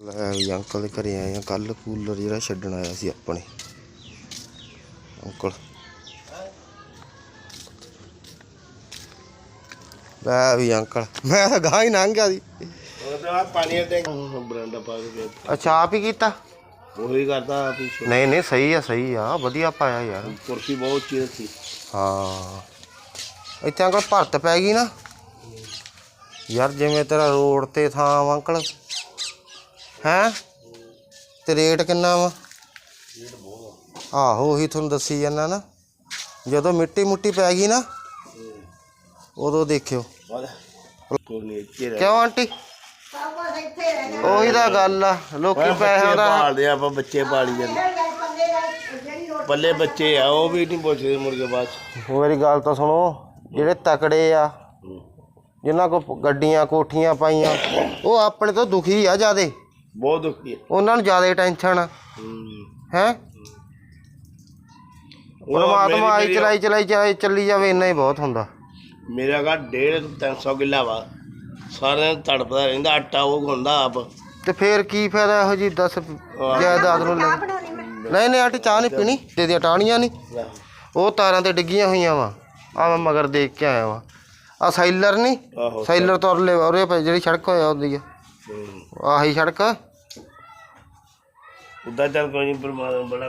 ਲੈ ਵੀ ਅੰਕਲ ਦੇ ਘਰੇ ਆਏ ਆ ਕੱਲ ਕੂਲਰ ਜਿਹੜਾ ਛੱਡਣ ਆਇਆ ਸੀ ਆਪਣੇ। ਅੰਕਲ। ਲੈ ਵੀ ਅੰਕਲ ਮੈਂ ਤਾਂ ਗਾਂ ਹੀ ਲੰਘ ਗਿਆ ਸੀ। ਉਹ ਤਾਂ ਪਾਣੀ ਦੇ ਬਰਾਂਡਾ ਪਾ ਕੇ ਅੱਛਾ ਆਪ ਹੀ ਕੀਤਾ? ਉਹੀ ਕਰਦਾ ਪਿੱਛੇ ਨਹੀਂ ਨਹੀਂ ਸਹੀ ਆ ਸਹੀ ਆ ਵਧੀਆ ਪਾਇਆ ਯਾਰ। ਕੁਰਸੀ ਬਹੁਤ ਉੱਚੀ ਰੱਖੀ। ਹਾਂ। ਇੱਥੇ ਅੰਕਲ ਭਰਤ ਪੈ ਗਈ ਨਾ? ਯਾਰ ਜਿਵੇਂ ਤੇਰਾ ਰੋਡ ਤੇ ਥਾਂ ਅੰਕਲ। ਹੈ? ਤੇ ਰੇਟ ਕਿੰਨਾ ਵਾ? ਆਹੋ ਉਹੀ ਤੁਹਾਨੂੰ ਦੱਸੀ ਜਾਂਦਾ ਨਾ। ਜਦੋਂ ਮਿੱਟੀ ਮੁੱਟੀ ਪੈ ਗਈ ਨਾ ਉਦੋਂ ਦੇਖਿਓ। ਕਿਉਂ ਆਂਟੀ? ਉਹੀ ਤਾਂ ਗੱਲ ਆ ਲੋਕੀ ਪੈਸਿਆਂ ਦਾ ਪਾਲਦੇ ਆ, ਆਪਾਂ ਬੱਚੇ ਪਾਲੀ ਜਾਂਦੇ। ਪੱਲੇ ਬੱਚੇ ਆ ਉਹ ਵੀ ਨਹੀਂ ਪੁੱਛਦੇ ਕੇ ਬਾਅਦ ਮੇਰੀ ਗੱਲ ਤਾਂ ਸੁਣੋ ਜਿਹੜੇ ਤਕੜੇ ਆ ਜਿਨ੍ਹਾਂ ਕੋ ਗੱਡੀਆਂ ਕੋਠੀਆਂ ਪਾਈਆਂ ਉਹ ਆਪਣੇ ਤੋਂ ਦੁਖੀ ਆ ਜਿਆਦੇ। ਬਹੁਤ ਦੁਖੀ ਹੈ। ਉਹਨਾਂ ਨੂੰ ਜ਼ਿਆਦਾ ਟੈਨਸ਼ਨ ਆ। ਹੂੰ। ਹੈ? ਉਹ ਪਰਮਾਤਮਾ ਆਈ ਮੇਰੀ- ਚਲਾਈ ਚਲਾਈ ਚਲਾਈ ਚੱਲੀ ਜਾਵੇ ਇੰਨਾ ਹੀ ਬਹੁਤ ਹੁੰਦਾ। ਮੇਰਾ ਘਰ 1.5 300 ਕਿੱਲਾ ਵਾ। ਸਾਰਿਆਂ ਨੂੰ ਤੜਪਦਾ ਰਹਿੰਦਾ ਆਟਾ ਉਹ ਗੁੰਦਾ ਆਪ। ਤੇ ਫੇਰ ਕੀ ਫਾਇਦਾ ਇਹੋ ਜੀ ਦੱਸ ਜਾਇਦਾਦ ਨੂੰ ਲੈ ਨਹੀਂ ਨਹੀਂ ਆਟੀ ਚਾਹ ਨਹੀਂ ਪੀਣੀ ਤੇ ਦੀਆਂ ਟਾਹਣੀਆਂ ਨਹੀਂ ਉਹ ਤਾਰਾਂ ਤੇ ਡਿੱਗੀਆਂ ਹੋਈਆਂ ਵਾ। ਆ ਮੈਂ ਮਗਰ ਦੇਖ ਕੇ ਆਇਆ ਵਾ। ਆ ਸਾਈਲਰ ਨਹੀਂ ਆਹੋ। ਸਾਈਲਰ ਤੋਂ ਉਰਲੇ ਉਰੇ ਜਿਹੜੀ ਸੜਕ ਹੋਇਆ ਉਹਦੀ ਆ। ਹੂੰ। ਆਹੀ ਸੜਕ। ਉਦਾਂ ਚੱਲ ਕੋਈ ਨਹੀਂ ਪਰਮਾਤਮਾ ਬੜਾ